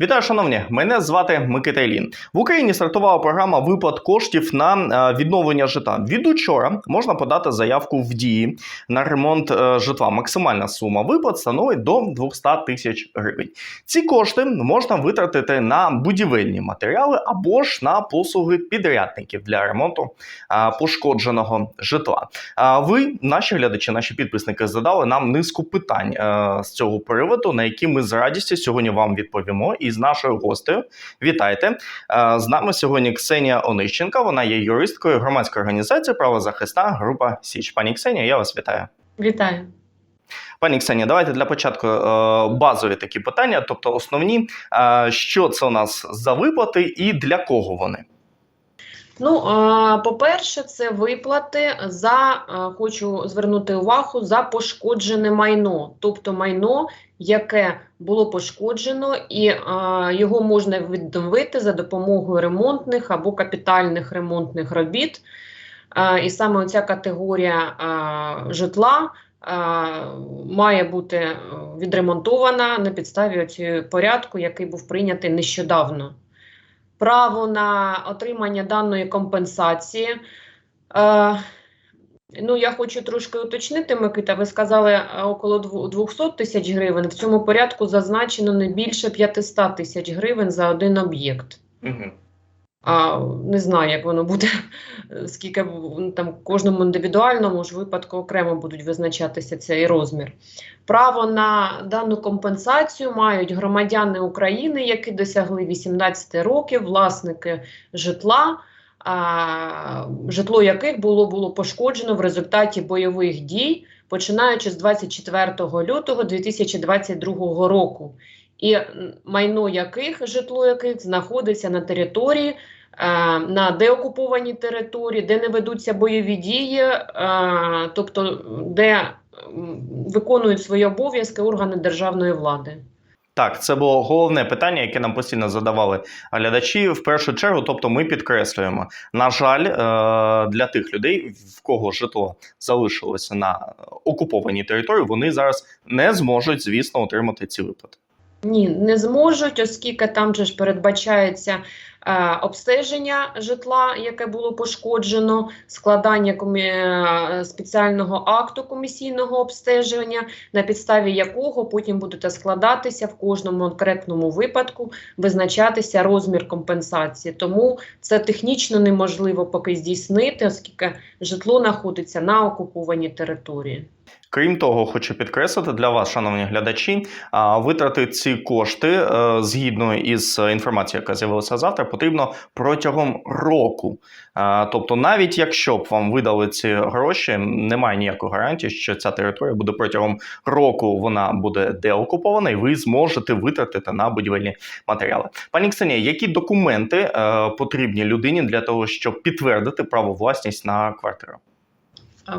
Вітаю, шановні! Мене звати Микита Ілін. В Україні стартувала програма виплат коштів на е, відновлення житла. Від учора можна подати заявку в дії на ремонт е, житла. Максимальна сума виплат становить до 200 тисяч гривень. Ці кошти можна витратити на будівельні матеріали або ж на послуги підрядників для ремонту е, пошкодженого житла. Ви, наші глядачі, наші підписники, задали нам низку питань з цього приводу, на які ми з радістю сьогодні вам відповімо. І з нашою гостею вітайте. Е, з нами сьогодні Ксенія Онищенка. Вона є юристкою громадської організації правозахисна група Січ. Пані Ксенія, я вас вітаю. Вітаю. Пані Ксенія, давайте для початку е, базові такі питання, тобто основні, е, що це у нас за виплати і для кого вони. Ну, по-перше, це виплати за, хочу звернути увагу, за пошкоджене майно, тобто майно, яке було пошкоджено, і його можна відновити за допомогою ремонтних або капітальних ремонтних робіт. І саме ця категорія житла має бути відремонтована на підставі порядку, який був прийнятий нещодавно. Право на отримання даної компенсації. Е, ну, я хочу трошки уточнити, Микита. Ви сказали е, около дву- 200 тисяч гривень. В цьому порядку зазначено не більше 500 тисяч гривень за один об'єкт. Угу. А, не знаю, як воно буде, скільки ну, там кожному індивідуальному ж випадку окремо будуть визначатися цей розмір. Право на дану компенсацію мають громадяни України, які досягли 18 років, власники житла, а, житло яких було, було пошкоджено в результаті бойових дій, починаючи з 24 лютого 2022 року. І майно яких житло яких знаходиться на території, е, на деокупованій території, де не ведуться бойові дії, е, тобто де виконують свої обов'язки органи державної влади. Так, це було головне питання, яке нам постійно задавали глядачі. В першу чергу, тобто, ми підкреслюємо. На жаль, е, для тих людей, в кого житло залишилося на окупованій території, вони зараз не зможуть, звісно, отримати ці виплати. Ні, не зможуть, оскільки там же ж передбачається е, обстеження житла, яке було пошкоджено, складання комі... е, спеціального акту комісійного обстеження, на підставі якого потім буде складатися в кожному конкретному випадку, визначатися розмір компенсації. Тому це технічно неможливо поки здійснити, оскільки житло знаходиться на окупованій території. Крім того, хочу підкреслити для вас, шановні глядачі, витрати ці кошти е, згідно із інформацією, яка з'явилася завтра, потрібно протягом року. Тобто, навіть якщо б вам видали ці гроші, немає ніякої гарантії, що ця територія буде протягом року вона буде деокупована, і ви зможете витратити на будівельні матеріали. Пані Ксенія, які документи е, потрібні людині для того, щоб підтвердити право власність на квартиру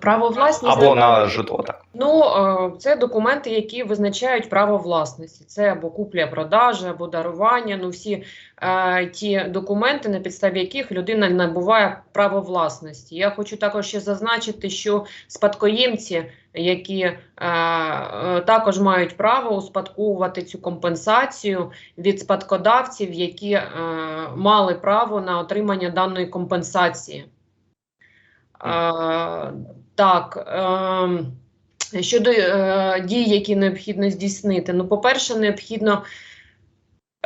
Право власність або на житло? Так. Ну, е, це документи, які визначають право власності. Це або купля-продажа, або дарування. Ну, всі е, ті документи, на підставі яких людина набуває право власності. Я хочу також ще зазначити, що спадкоємці, які е, е, також мають право успадковувати цю компенсацію від спадкодавців, які е, мали право на отримання даної компенсації. Е, так. Е, Щодо е, дій, які необхідно здійснити, ну, по-перше, необхідно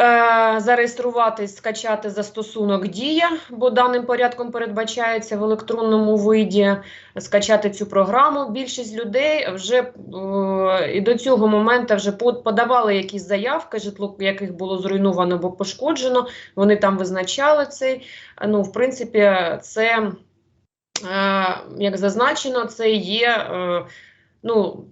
е, зареєструватись, скачати застосунок Дія, бо даним порядком передбачається в електронному виді, скачати цю програму. Більшість людей вже і до цього моменту вже подавали якісь заявки, житло яких було зруйновано або пошкоджено. Вони там визначали цей. Ну, в принципі, це. Е, як зазначено, це є. Е, ну,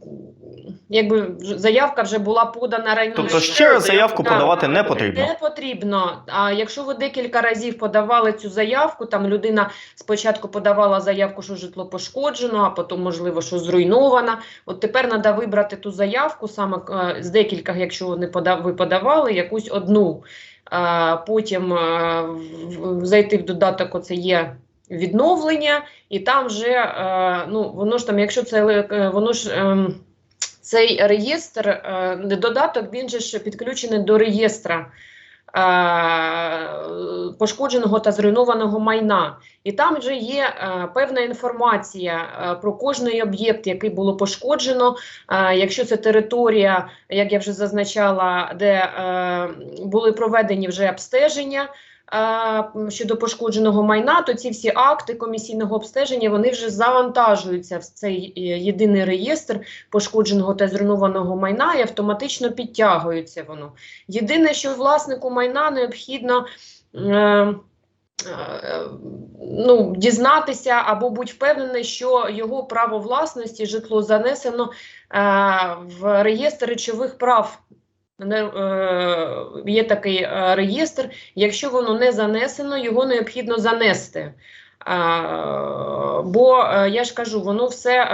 якби заявка вже була подана раніше. Тобто ще раз заявку Так. подавати не потрібно. Не потрібно. А якщо ви декілька разів подавали цю заявку, там людина спочатку подавала заявку, що житло пошкоджено, а потім, можливо, що зруйновано. От тепер треба вибрати ту заявку саме е, з декілька, якщо вони ви подавали, якусь одну. Потім зайти в додаток, оце є відновлення, і там вже е, ну воно ж там, якщо це е, воно ж. ем, цей реєстр, е, додаток, він же ж підключений до реєстра пошкодженого та зруйнованого майна. І там вже є певна інформація про кожний об'єкт, який було пошкоджено. Якщо це територія, як я вже зазначала, де були проведені вже обстеження. Щодо пошкодженого майна, то ці всі акти комісійного обстеження вони вже завантажуються в цей е, єдиний реєстр пошкодженого та зруйнованого майна і автоматично підтягується воно. Єдине, що власнику майна необхідно е, е, ну, дізнатися або бути впевнений, що його право власності, житло занесено е, в реєстр речових прав. Е, є такий е, реєстр. Якщо воно не занесено, його необхідно занести. А, бо е, я ж кажу, воно все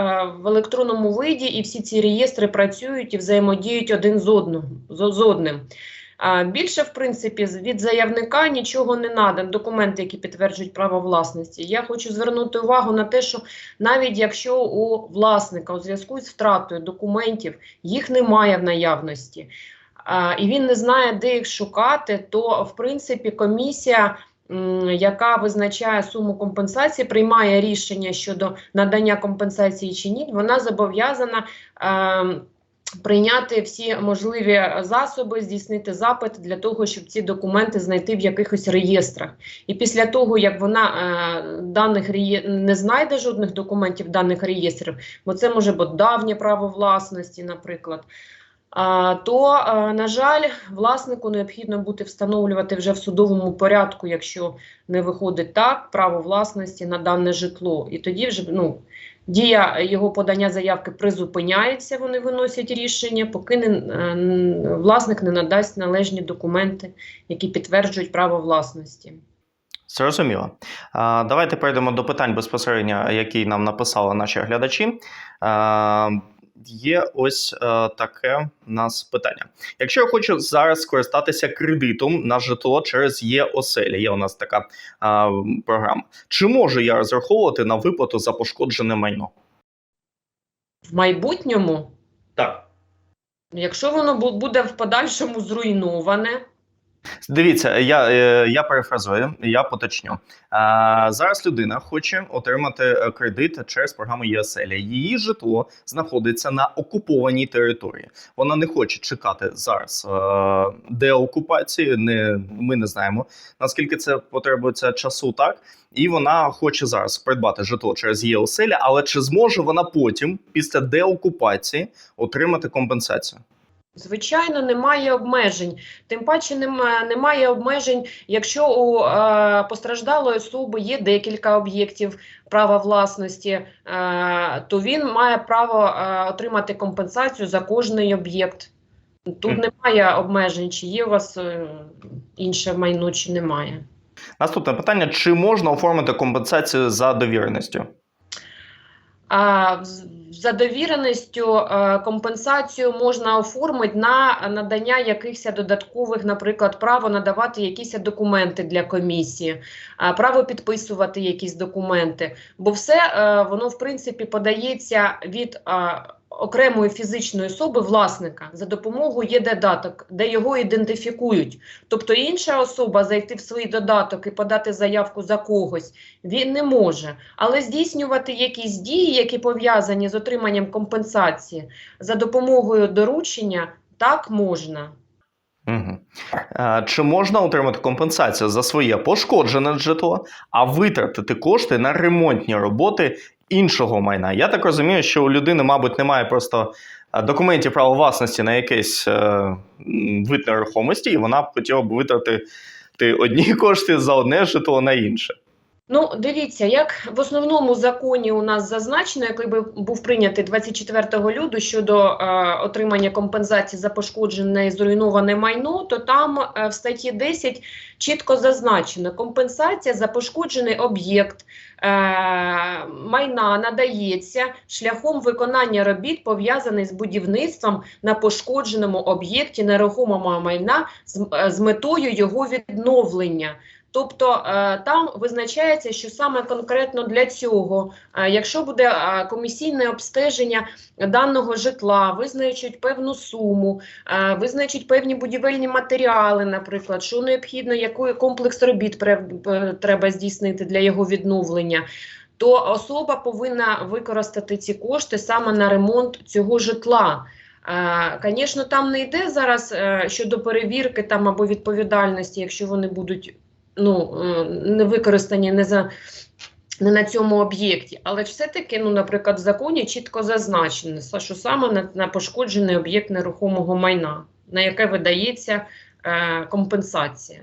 в електронному виді, і всі ці реєстри працюють і взаємодіють один з одним. З, одним. А, більше, в принципі, від заявника нічого не надо, документи, які підтверджують право власності. Я хочу звернути увагу на те, що навіть якщо у власника у зв'язку з втратою документів їх немає в наявності, і він не знає, де їх шукати, то в принципі комісія яка визначає суму компенсації, приймає рішення щодо надання компенсації чи ні, вона зобов'язана е, прийняти всі можливі засоби, здійснити запит для того, щоб ці документи знайти в якихось реєстрах. І після того, як вона е, даних реє... не знайде жодних документів даних реєстрів, бо це може бути давнє право власності, наприклад. То, на жаль, власнику необхідно буде встановлювати вже в судовому порядку, якщо не виходить так, право власності на дане житло. І тоді вже ну, дія його подання заявки призупиняється, вони виносять рішення, поки не, е, власник не надасть належні документи, які підтверджують право власності. Зрозуміло. Давайте перейдемо до питань безпосередньо, які нам написали наші глядачі. Є ось е, таке у нас питання. Якщо я хочу зараз скористатися кредитом на житло через є-оселі, є у нас така а, програма. Чи можу я розраховувати на виплату за пошкоджене майно? В майбутньому, Так. якщо воно буде в подальшому зруйноване, Дивіться, я, е, я перефразую, я поточню. А, зараз людина хоче отримати е, кредит через програму ЄСЕЛЯ. Її житло знаходиться на окупованій території. Вона не хоче чекати зараз е, деокупації. Не, ми не знаємо наскільки це потребується часу, так і вона хоче зараз придбати житло через ЄОСЕЛЯ, але чи зможе вона потім, після деокупації, отримати компенсацію? Звичайно, немає обмежень. Тим паче нема- немає обмежень, якщо у е, постраждалої особи є декілька об'єктів права власності, е, то він має право е, отримати компенсацію за кожний об'єкт. Тут немає обмежень, чи є у вас е, інше майно, чи немає. Наступне питання: чи можна оформити компенсацію за довіреністю? А за довіреністю е, компенсацію можна оформити на надання якихось додаткових, наприклад, право надавати якісь документи для комісії, а, право підписувати якісь документи. Бо все е, воно в принципі подається від окремої фізичної особи власника за допомогою є додаток, де його ідентифікують. Тобто інша особа зайти в свій додаток і подати заявку за когось він не може. Але здійснювати якісь дії, які пов'язані з отриманням компенсації за допомогою доручення, так можна. Угу. Чи можна отримати компенсацію за своє пошкоджене житло, а витратити кошти на ремонтні роботи іншого майна? Я так розумію, що у людини, мабуть, немає просто е, документів права власності на якийсь е, вид нерухомості, і вона б хотіла б витратити одні кошти за одне житло на інше. Ну, дивіться, як в основному законі у нас зазначено, який би був прийнятий 24 лютого щодо е, отримання компенсації за пошкоджене і зруйноване майно, то там е, в статті 10 чітко зазначено, компенсація за пошкоджений об'єкт майна надається шляхом виконання робіт, пов'язаних з будівництвом на пошкодженому об'єкті нерухомого майна з, е, метою його відновлення. Тобто е, там визначається, що саме конкретно для цього, е, якщо буде е, комісійне обстеження даного житла, визначать певну суму, визначать певні будівельні матеріали, наприклад, що необхідно, який комплекс робіт треба здійснити для його відновлення. То особа повинна використати ці кошти саме на ремонт цього житла. Звісно, там не йде зараз щодо перевірки або відповідальності, якщо вони будуть ну, е, не використані не за не на цьому об'єкті, але все-таки, ну, наприклад, в законі чітко зазначено, що саме на, на пошкоджений об'єкт нерухомого майна, на яке видається е, компенсація.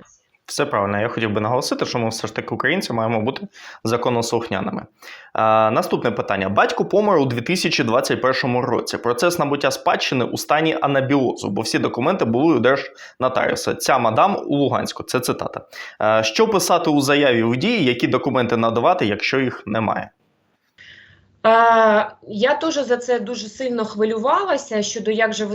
Все правильно. Я хотів би наголосити, що ми все ж таки українці маємо бути законослухняними. Е, наступне питання: батько помер у 2021 році. Процес набуття спадщини у стані анабіозу, бо всі документи були у держнотаріуса. Ця мадам у Луганську. Це цитата. Е, що писати у заяві в дії, які документи надавати, якщо їх немає? Я теж за це дуже сильно хвилювалася щодо як же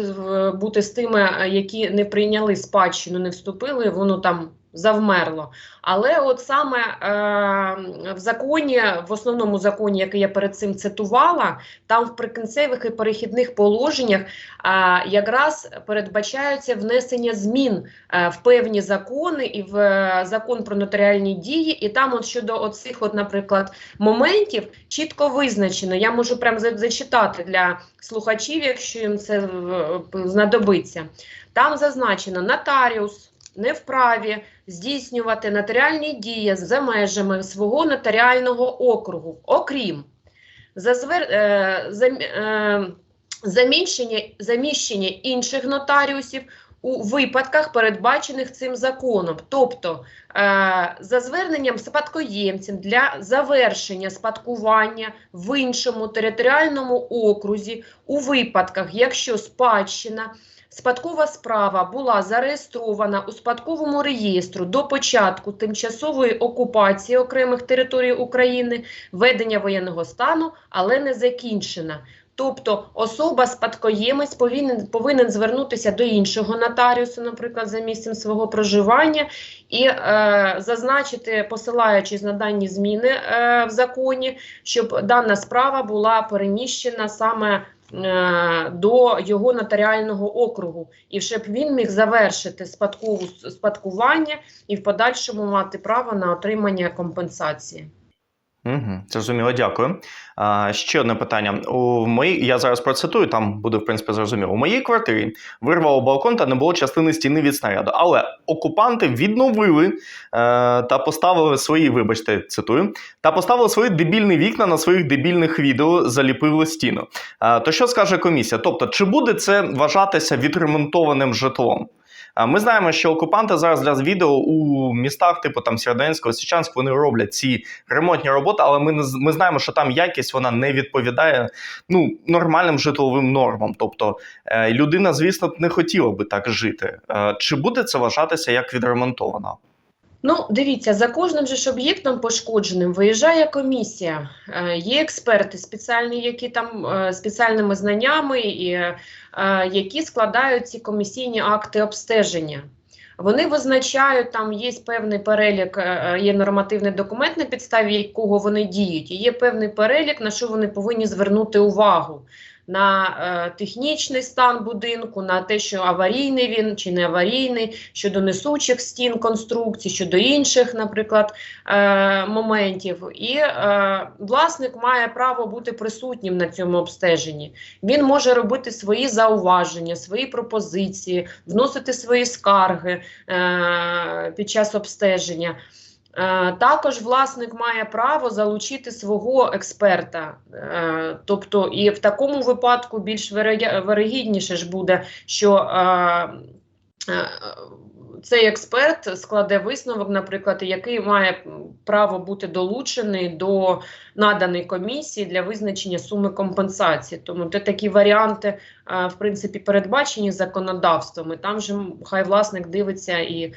бути з тими, які не прийняли спадщину, не вступили, воно там завмерло. Але от саме е, в законі, в основному законі, який я перед цим цитувала, там в прикінцевих і перехідних положеннях е, якраз передбачаються внесення змін е, в певні закони і в е, закон про нотаріальні дії. І там, от щодо оцих, от, наприклад, моментів чітко визначено. Я можу прям за- зачитати для слухачів, якщо їм це е, знадобиться. Там зазначено нотаріус не вправі здійснювати нотаріальні дії за межами свого нотаріального округу, окрім зазвер... е, зам... е, заміщення... заміщення інших нотаріусів у випадках, передбачених цим законом. Тобто, е, за зверненням спадкоємців для завершення спадкування в іншому територіальному окрузі у випадках, якщо спадщина спадкова справа була зареєстрована у спадковому реєстру до початку тимчасової окупації окремих територій України, ведення воєнного стану, але не закінчена. Тобто особа спадкоємець повинен, повинен звернутися до іншого нотаріуса, наприклад, за місцем свого проживання, і е, зазначити, посилаючись на дані зміни е, в законі, щоб дана справа була переміщена саме до його нотаріального округу, і щоб він міг завершити спадкову спадкування і в подальшому мати право на отримання компенсації. Угу, зрозуміло, дякую. А, ще одне питання. У моїй, я зараз процитую, там буде, в принципі, зрозуміло. У моїй квартирі вирвало балкон та не було частини стіни від снаряду. Але окупанти відновили е, та поставили свої, вибачте, цитую, та поставили свої дебільні вікна на своїх дебільних відео, заліпили стіну. Е, то що скаже комісія? Тобто, чи буде це вважатися відремонтованим житлом? Ми знаємо, що окупанти зараз для відео у містах, типу там Сєрденського, Січанського, вони роблять ці ремонтні роботи, але ми не ми знаємо, що там якість вона не відповідає ну нормальним житловим нормам. Тобто е, людина, звісно, не хотіла би так жити. Е, Чи буде це вважатися як відремонтовано? Ну, дивіться, за кожним же ж об'єктом пошкодженим виїжджає комісія. Е, Є експерти спеціальні, які там е, спеціальними знаннями, е, які складають ці комісійні акти обстеження. Вони визначають, там є певний перелік, є нормативний документ, на підставі якого вони діють, і є певний перелік, на що вони повинні звернути увагу. На е, технічний стан будинку, на те, що аварійний він чи не аварійний, щодо несучих стін конструкцій, щодо інших, наприклад, е, моментів. І е, власник має право бути присутнім на цьому обстеженні. Він може робити свої зауваження, свої пропозиції, вносити свої скарги під час обстеження. Е, Також власник має право залучити свого експерта. Е, Тобто, і в такому випадку більш вирогідніше ж буде, що е, цей експерт складе висновок, наприклад, який має право бути долучений до наданої комісії для визначення суми компенсації. Тому це такі варіанти, в принципі, передбачені законодавством. І там же хай власник дивиться і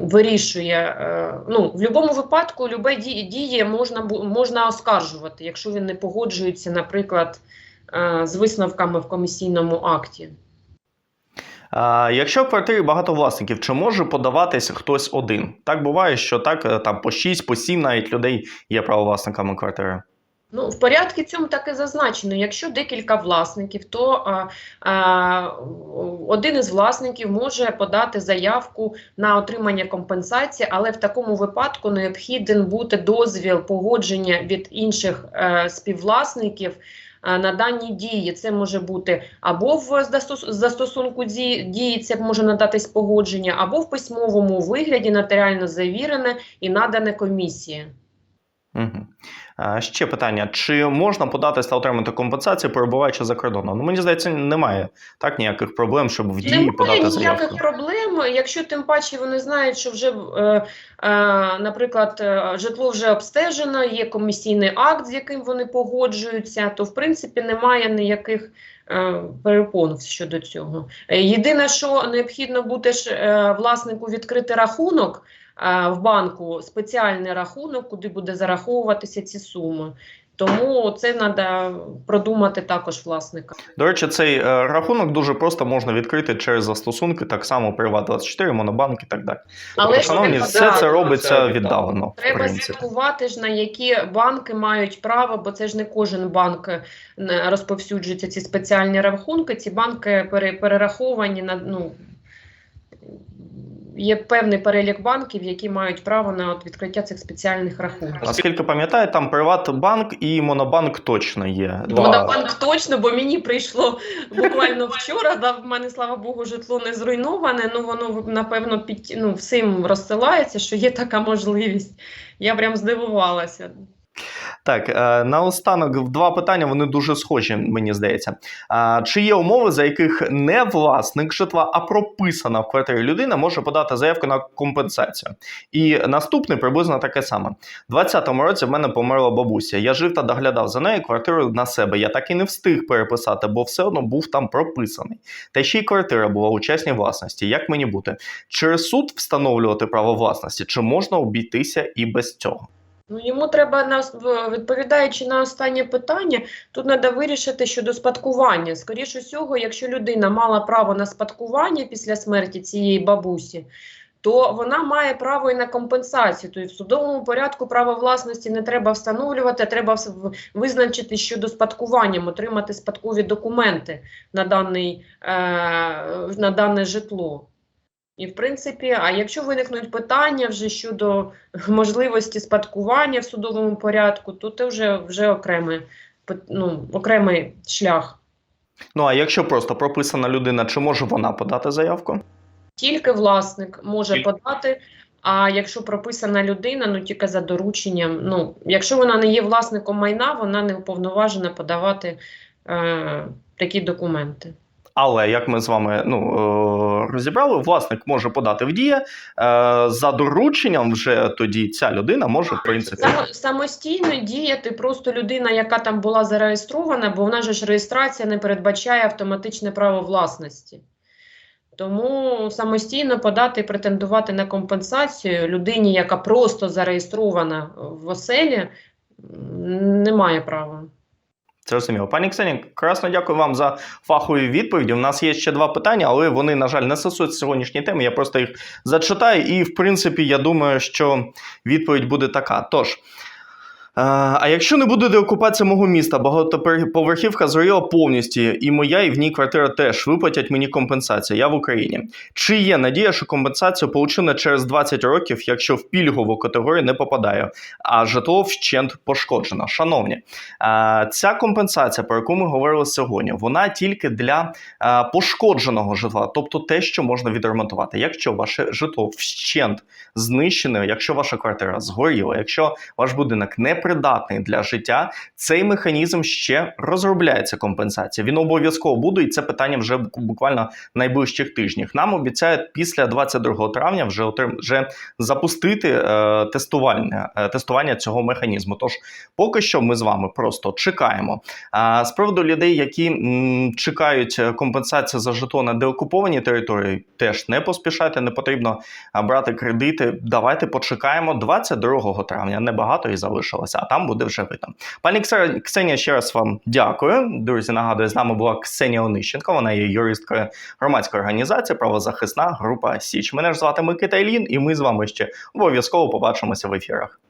вирішує. е, Ну, в будь-якому випадку любе ді- дії можна, можна оскаржувати, якщо він не погоджується, наприклад, е, з висновками в комісійному акті. Якщо в квартирі багато власників, чи може подаватись хтось один? Так буває, що так е, там по 6, по 7 навіть людей є правовласниками квартири. Ну, в порядку цьому так і зазначено. Якщо декілька власників, то а, а, один із власників може подати заявку на отримання компенсації, але в такому випадку необхіден бути дозвіл погодження від інших е, співвласників. е, На дані дії це може бути або в застосунку дії це може надатись погодження, або в письмовому вигляді нотаріально завірене і надане комісії. Угу. Ще питання: чи можна податись та отримати компенсацію, перебуваючи за кордоном? Ну, мені здається, немає так ніяких проблем, щоб в дії Немає подати ніяких заявку. проблем, якщо тим паче вони знають, що вже, е, е, наприклад, е, житло вже обстежено, є комісійний акт, з яким вони погоджуються, то в принципі немає ніяких е, перепон щодо цього. Єдине, що необхідно буде ж власнику відкрити рахунок. Е, В банку спеціальний рахунок, куди буде зараховуватися ці суми. Тому це треба продумати також власника. До речі, цей е, рахунок дуже просто можна відкрити через застосунки, так само Приват24, Монобанк і так далі. Але Тобто, шановні, треба- все да, це робиться це віддалено. Треба слідкувати ж на які банки мають право, бо це ж не кожен банк е, не розповсюджується ці спеціальні рахунки. Ці банки пере, перераховані на ну. Є певний перелік банків, які мають право на от відкриття цих спеціальних рахунків. Наскільки пам'ятаю, там Приватбанк і Монобанк точно є. Два. Монобанк точно, бо мені прийшло буквально вчора. Да, в мене, слава Богу, житло не зруйноване. Ну воно напевно під ну, всім розсилається, що є така можливість. Я прям здивувалася. Так, е, наостанок два питання, вони дуже схожі, мені здається. Чи є умови, за яких не власник житла, а прописана в квартирі людина може подати заявку на компенсацію? І наступне приблизно таке саме. У 20-му році в мене померла бабуся. Я жив та доглядав за нею квартиру на себе. Я так і не встиг переписати, бо все одно був там прописаний. Та ще й квартира була у частній власності. Як мені бути? Через суд встановлювати право власності, чи можна обійтися і без цього? Ну, йому треба на відповідаючи на останнє питання, тут треба вирішити щодо спадкування. Скоріше всього, якщо людина мала право на спадкування після смерті цієї бабусі, то вона має право і на компенсацію. Тобто в судовому порядку право власності не треба встановлювати, треба визначити щодо спадкуванням, отримати спадкові документи на, даний, е, на дане житло. І в принципі, а якщо виникнуть питання вже щодо можливості спадкування в судовому порядку, то це вже, вже окремий, ну, окремий шлях. Ну а якщо просто прописана людина, чи може вона подати заявку? Тільки власник може Тільки. подати, а якщо прописана людина, ну тільки за дорученням. Ну, якщо вона не є власником майна, вона не уповноважена подавати е, такі документи. Але як ми з вами ну, розібрали, власник може подати в дія. Е, за дорученням вже тоді ця людина може, в принципі. Само, самостійно діяти просто людина, яка там була зареєстрована, бо вона ж реєстрація не передбачає автоматичне право власності. Тому самостійно подати і претендувати на компенсацію людині, яка просто зареєстрована в оселі, немає права. Зрозуміло. Пані Ксені, красно дякую вам за фахові відповіді. У нас є ще два питання, але вони, на жаль, не стосуються сьогоднішньої теми. Я просто їх зачитаю, і в принципі, я думаю, що відповідь буде така. Тож. А якщо не буде деокупація мого міста, багатоповерхівка згоріла повністю, і моя, і в ній квартира теж виплатять мені компенсацію. Я в Україні. Чи є надія, що компенсацію получена через 20 років, якщо в пільгову категорію не попадаю, а житло вщент пошкоджено? Шановні, ця компенсація, про яку ми говорили сьогодні, вона тільки для пошкодженого житла, тобто те, що можна відремонтувати. Якщо ваше житло вщент знищене, якщо ваша квартира згоріла, якщо ваш будинок непридатний для життя, цей механізм ще розробляється компенсація. Він обов'язково буде, і це питання вже буквально найближчих тижнів. Нам обіцяють після 22 травня вже отрим- вже запустити е, тестування, е, тестування цього механізму. Тож поки що ми з вами просто чекаємо. А з приводу людей, які м, чекають е, компенсацію за житло на деокупованій території, теж не поспішайте, не потрібно брати кредити. Давайте почекаємо 22 травня. Небагато і залишилося. А там буде вже видно. Пані Ксе- Ксенія, ще раз вам дякую. Друзі, нагадую, з нами була Ксенія Онищенко. Вона є юристкою громадської організації, правозахисна група Січ. Мене ж звати Микита Ілін, і ми з вами ще обов'язково побачимося в ефірах.